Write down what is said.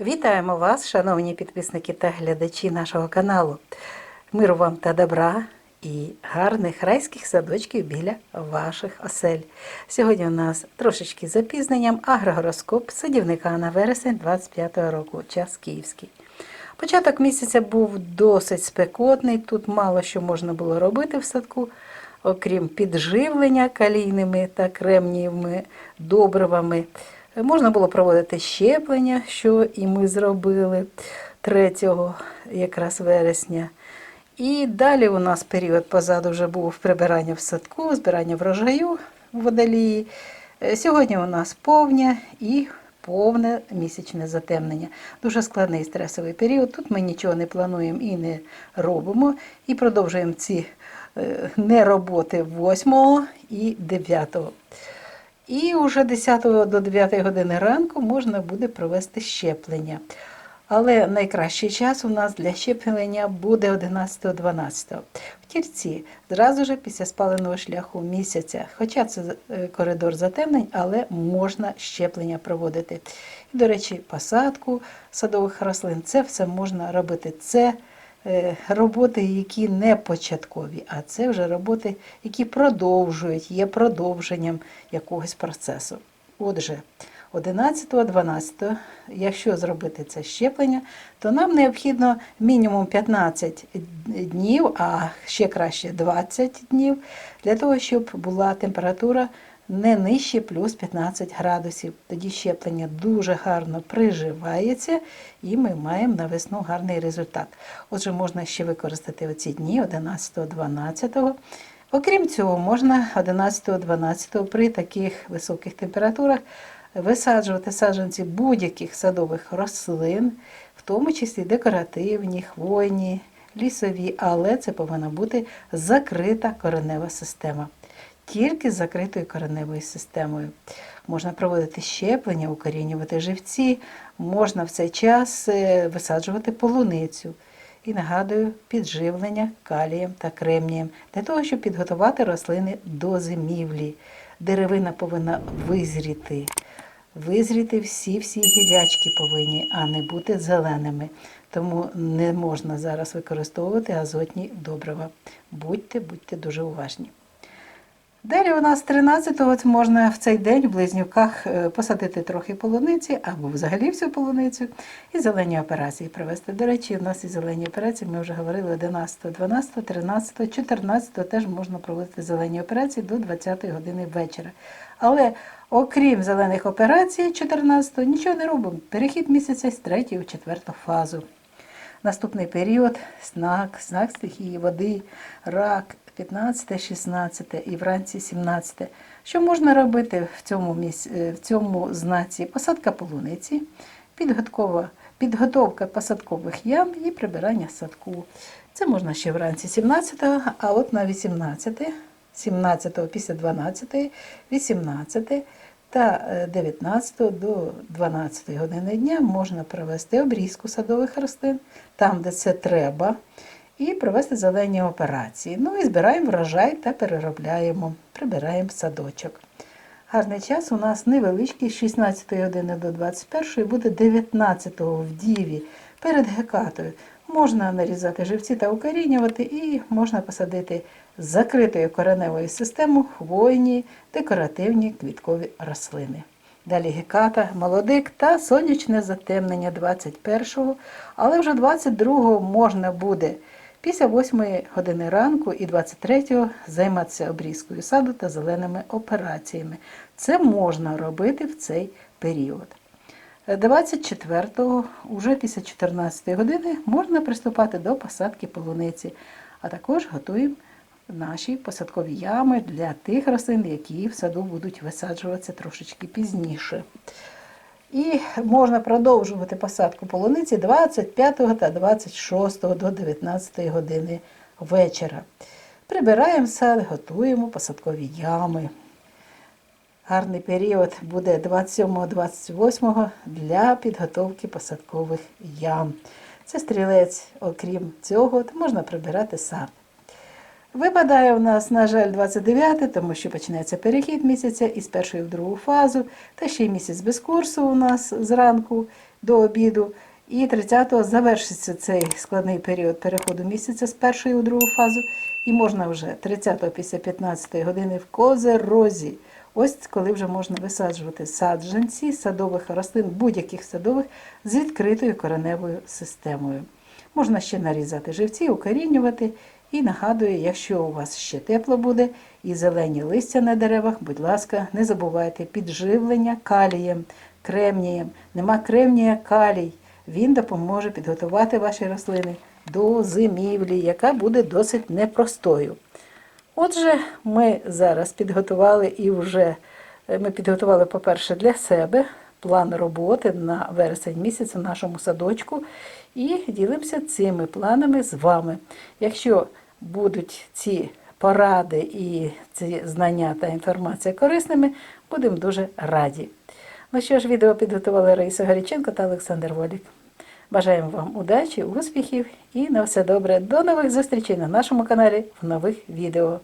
Вітаємо вас, шановні підписники та глядачі нашого каналу. Миру вам та добра і гарних райських садочків біля ваших осель. Сьогодні у нас трошечки з запізненням агрогороскоп садівника на вересень 25-го року, час київський. Початок місяця був досить спекотний, тут мало що можна було робити в садку, окрім підживлення калійними та кремнієвими добривами. Можна було проводити щеплення, що і ми зробили 3 якраз вересня. І далі у нас період позаду вже був прибирання в садку, збирання врожаю в водолії. Е, Сьогодні у нас повня і повне місячне затемнення. Дуже складний стресовий період. Тут ми нічого не плануємо і не робимо. І продовжуємо ці е, не роботи 8 і 9. І вже 10 до 9 години ранку можна буде провести щеплення. Але найкращий час у нас для щеплення буде 11-12. В тільці зразу ж після спаленого шляху місяця. Хоча це е, коридор затемнень, але можна щеплення проводити. І, до речі, посадку садових рослин це все можна робити. Це роботи, які не початкові, а це вже роботи, які продовжують, є продовженням якогось процесу. Отже, 11-12, якщо зробити це щеплення, то нам необхідно мінімум 15 днів, а ще краще 20 днів, для того, щоб була температура не нижче плюс 15 градусів. Тоді щеплення дуже гарно приживається і ми маємо на весну гарний результат. Отже, можна ще використати оці дні 11-12. Окрім цього, можна 11-12 при таких високих температурах висаджувати саджанці будь-яких садових рослин, в тому числі декоративні, хвойні, лісові, але це повинна бути закрита коренева система. Тільки з закритою кореневою системою. Можна проводити щеплення, укорінювати живці, можна в цей час е, висаджувати полуницю. І нагадую, підживлення калієм та кремнієм для того, щоб підготувати рослини до зимівлі. Деревина повинна визріти. Визріти всі-всі гілячки повинні, а не бути зеленими. Тому не можна зараз використовувати азотні добрива. Будьте, будьте дуже уважні. Далі у нас 13-го от можна в цей день в близнюках е, посадити трохи полуниці або взагалі всю полуницю і зелені операції провести. До речі, у нас і зелені операції, ми вже говорили 11, 12, 13, 14 теж можна проводити зелені операції до 20-ї години вечора. Але окрім зелених операцій 14-го нічого не робимо. Перехід місяця з 3 в 4 фазу. Наступний період знак, знак стихії води, рак, 15, 16 і вранці 17. Що можна робити в цьому, місці, в цьому знаці? Посадка полуниці, підготкова, підготовка посадкових ям і прибирання садку. Це можна ще вранці 17, а от на 18, 17 після 12, 18 та 19 до 12 години дня можна провести обрізку садових рослин, там, де це треба, і провести зелені операції. Ну і збираємо врожай та переробляємо, прибираємо садочок. Гарний час у нас невеличкий, з 16 години до 21 буде 19 в Діві перед гекатою. Можна нарізати живці та укорінювати, і можна посадити з закритою кореневою системою хвойні, декоративні квіткові рослини. Далі геката, молодик та сонячне затемнення 21-го, але вже 22-го можна буде після 8 години ранку і 23-го займатися обрізкою саду та зеленими операціями. Це можна робити в цей період. 24-го, уже після 14 години, можна приступати до посадки полуниці, а також готуємо наші посадкові ями для тих рослин, які в саду будуть висаджуватися трошечки пізніше. І можна продовжувати посадку полуниці 25 та 26 до 19 години вечора. Прибираємо сад, готуємо посадкові ями. Гарний період буде 27-28 для підготовки посадкових ям. Це стрілець, окрім цього, можна прибирати сад. Випадає у нас, на жаль, 29, тому що починається перехід місяця із першої в другу фазу, та ще й місяць без курсу у нас зранку до обіду. І 30-го завершиться цей складний період переходу місяця з першої у другу фазу. І можна вже 30-го після 15-ї години в козерозі. Ось коли вже можна висаджувати саджанці садових рослин, будь-яких садових з відкритою кореневою системою. Можна ще нарізати живці, укорінювати. І нагадую, якщо у вас ще тепло буде і зелені листя на деревах, будь ласка, не забувайте підживлення калієм, кремнієм. Нема кремнія, калій. Він допоможе підготувати ваші рослини до зимівлі, яка буде досить непростою. Отже, ми зараз підготували і вже ми підготували, по-перше, для себе план роботи на вересень місяць у нашому садочку і ділимося цими планами з вами. Якщо будуть ці поради і ці знання та інформація корисними, будемо дуже раді. Ну що ж, відео підготували Раїса Гаріченко та Олександр Волік. Бажаємо вам удачі, успіхів і на все добре. До нових зустрічей на нашому каналі в нових відео.